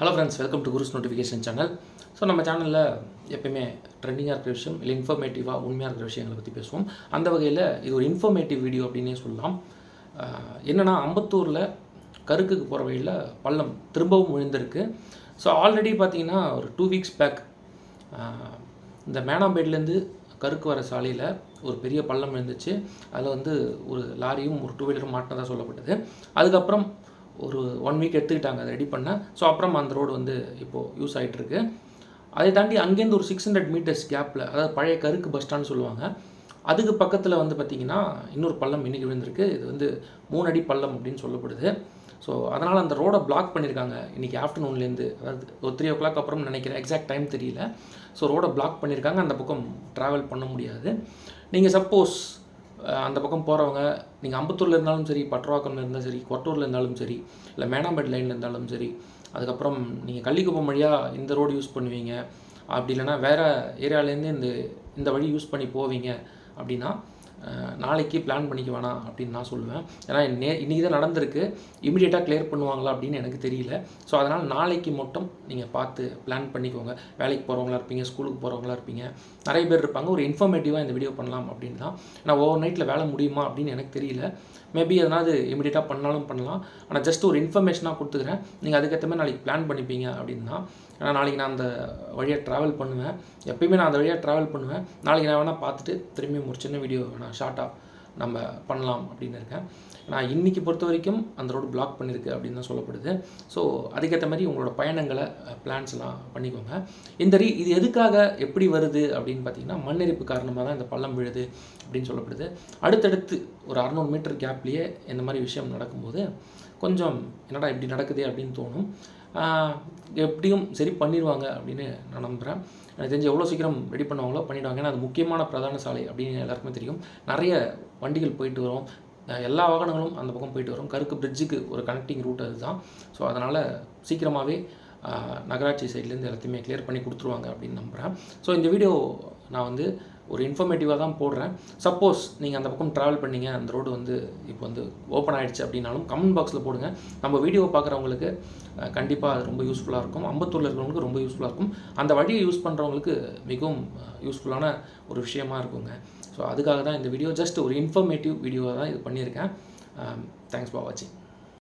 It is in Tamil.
Hello friends welcome to Guru's notification channel so நம்ம சேனலில் எப்பயுமே ட்ரெண்டிங்காக இருக்கிற விஷயம் இல்லை இன்ஃபர்மேட்டிவாக உண்மையாக இருக்கிற விஷயங்களை பற்றி பேசுவோம். அந்த வகையில் இது ஒரு இன்ஃபர்மேட்டிவ் வீடியோ அப்படின்னே சொல்லலாம். என்னென்னா என்னன்னா அம்பத்தூரில் கருக்குக்கு போகிற வழியில் பள்ளம் திரும்பவும் விழுந்திருக்கு. ஸோ ஆல்ரெடி பார்த்தீங்கன்னா ஒரு டூ வீக்ஸ் பேக் இந்த மேனாம்பேட்லேருந்து கருக்கு வர சாலையில் ஒரு பெரிய பள்ளம் விழுந்துச்சு. அதில் வந்து ஒரு லாரியும் ஒரு டூ வீலரும் மாட்டினதாக சொல்லப்பட்டது. அதுக்கப்புறம் ஒரு ஒன் வீக் எடுத்துக்கிட்டாங்க. அதை ரெடி பண்ண ஸோ அப்புறம் அந்த ரோடு வந்து இப்போது யூஸ் ஆகிட்டுருக்கு அதை தாண்டி அங்கேருந்து ஒரு சிக்ஸ் ஹண்ட்ரட் மீட்டர்ஸ் கேப்பில் அதாவது பழைய கருக்கு பஸ் ஸ்டாண்ட்னு சொல்லுவாங்க. அதுக்கு பக்கத்தில் வந்து பார்த்திங்கன்னா இன்னொரு பள்ளம் இன்றைக்கி விழுந்திருக்கு. இது வந்து மூணு அடி பள்ளம் அப்படின்னு சொல்லப்படுது. ஸோ அதனால் அந்த ரோடை பிளாக் பண்ணியிருக்காங்க இன்றைக்கி ஆஃப்டர்நூன்லேருந்து அதாவது ஒரு த்ரீ ஓ கிளாக் அப்புறம் நினைக்கிறேன். எக்ஸாக்ட் டைம் தெரியல. ஸோ ரோடை பிளாக் பண்ணியிருக்காங்க அந்த பக்கம் ட்ராவல் பண்ண முடியாது. நீங்கள் சப்போஸ் அந்த பக்கம் போகிறவங்க நீங்கள் அம்பத்தூரில் இருந்தாலும் சரி பட்ரவாக்கம்ல இருந்தாலும் சரி கொட்டூரில் இருந்தாலும் சரி இல்லை மேனாம்பேட் லைனில் இருந்தாலும் சரி அதுக்கப்புறம் நீங்கள் கள்ளிக்குப்பம் வழியாக இந்த ரோடு யூஸ் பண்ணுவீங்க. அப்படி இல்லைன்னா வேறு ஏரியாவிலேருந்து இந்த இந்த வழி யூஸ் பண்ணி போவீங்க. அப்படின்னா நாளைக்கு பிளான் பண்ணிக்க வேணாம் அப்படின்னு நான் சொல்லுவேன். ஏன்னா நே இன்றைக்கி தான் நடந்திருக்கு இமீடியட்டாக கிளியர் பண்ணுவாங்களா அப்படின்னு எனக்கு தெரியல. ஸோ அதனால் நாளைக்கு மட்டும் நீங்கள் பார்த்து பிளான் பண்ணிக்கோங்க. வேலைக்கு போகிறவங்களா இருப்பீங்க ஸ்கூலுக்கு போகிறவங்களா இருப்பீங்க. நிறைய பேர் இருப்பாங்க. ஒரு இன்ஃபர்மேட்டிவாக இந்த வீடியோ பண்ணலாம் அப்படின்னு தான். நான் ஓவர் நைட்டில் வேலை முடியுமா அப்படின்னு எனக்கு தெரியல. மேபி எதனாவது இமீடியட்டாக பண்ணாலும் பண்ணலாம். ஆனால் ஜஸ்ட் ஒரு இன்ஃபர்மேஷனாக கொடுத்துக்கிறேன். நீங்கள் அதுக்கேற்ற மாதிரி நாளைக்கு பிளான் பண்ணிப்பீங்க அப்படின்னு தான். ஏன்னா நாளைக்கு நான் அந்த வழியாக ட்ராவல் பண்ணுவேன். எப்பயுமே நான் அந்த வழியாக ட்ராவல் பண்ணுவேன். நாளைக்கு நான் வேணால் பார்த்துட்டு திரும்பி ஒரு சின்ன வீடியோ நான் ஷார்ட்டாக நம்ம பண்ணலாம் அப்படின்னு இருக்கேன். நான் இன்றைக்கி பொறுத்த வரைக்கும் அந்த ரோடு பிளாக் பண்ணியிருக்கு அப்படின்னு தான் சொல்லப்படுது. ஸோ அதுக்கேற்ற மாதிரி உங்களோட பயணங்களை பிளான்ஸ்லாம் பண்ணிக்கோங்க. இந்த ரீ இது எதுக்காக எப்படி வருது அப்படின்னு பார்த்தீங்கன்னா மண்ணெரிப்பு காரணமாக தான் இந்த பள்ளம் விழுது அப்படின்னு சொல்லப்படுது. அடுத்தடுத்து ஒரு அறநூறு மீட்டர் கேப்லேயே இந்த மாதிரி விஷயம் நடக்கும்போது கொஞ்சம் என்னடா இப்படி நடக்குது அப்படின்னு தோணும். எப்படியும் சரி பண்ணிடுவாங்க அப்படின்னு நான் நம்புகிறேன் எனக்கு தெரிஞ்சு எவ்வளோ சீக்கிரம் ரெடி பண்ணுவாங்களோ பண்ணிவிடுவாங்க ஏன்னா அது முக்கியமான பிரதான சாலை அப்படின்னு எல்லாருக்குமே தெரியும். நிறைய வண்டிகள் போயிட்டு வரும். எல்லா வாகனங்களும் அந்த பக்கம் போயிட்டு வரும். கருக்கு பிரிட்ஜுக்கு ஒரு கனெக்டிங் ரூட் அதுதான். ஸோ அதனால் சீக்கிரமாகவே நகராட்சி சைட்லேருந்து எல்லாத்தையுமே கிளியர் பண்ணி கொடுத்துருவாங்க அப்படின்னு நம்புகிறேன் ஸோ இந்த வீடியோ நான் வந்து ஒரு இன்ஃபர்மேட்டிவாக தான் போடுறேன். சப்போஸ் நீங்கள் அந்த பக்கம் ட்ராவல் பண்ணீங்க அந்த ரோடு வந்து இப்போ வந்து ஓப்பன் ஆகிடுச்சு அப்படின்னாலும் கமெண்ட் பாக்ஸில் போடுங்க. நம்ம வீடியோ பார்க்குறவங்களுக்கு கண்டிப்பாக அது ரொம்ப யூஸ்ஃபுல்லாக இருக்கும். அம்பத்தூரில் இருக்கிறவங்களுக்கு ரொம்ப யூஸ்ஃபுல்லாக இருக்கும். அந்த வழியை யூஸ் பண்ணுறவங்களுக்கு மிகவும் யூஸ்ஃபுல்லான ஒரு விஷயமா இருக்குங்க. ஸோ அதுக்காக தான் இந்த வீடியோ ஜஸ்ட் ஒரு இன்ஃபர்மேட்டிவ் வீடியோவாக தான் இது பண்ணியிருக்கேன். தேங்க்ஸ் ஃபார் வாட்சிங்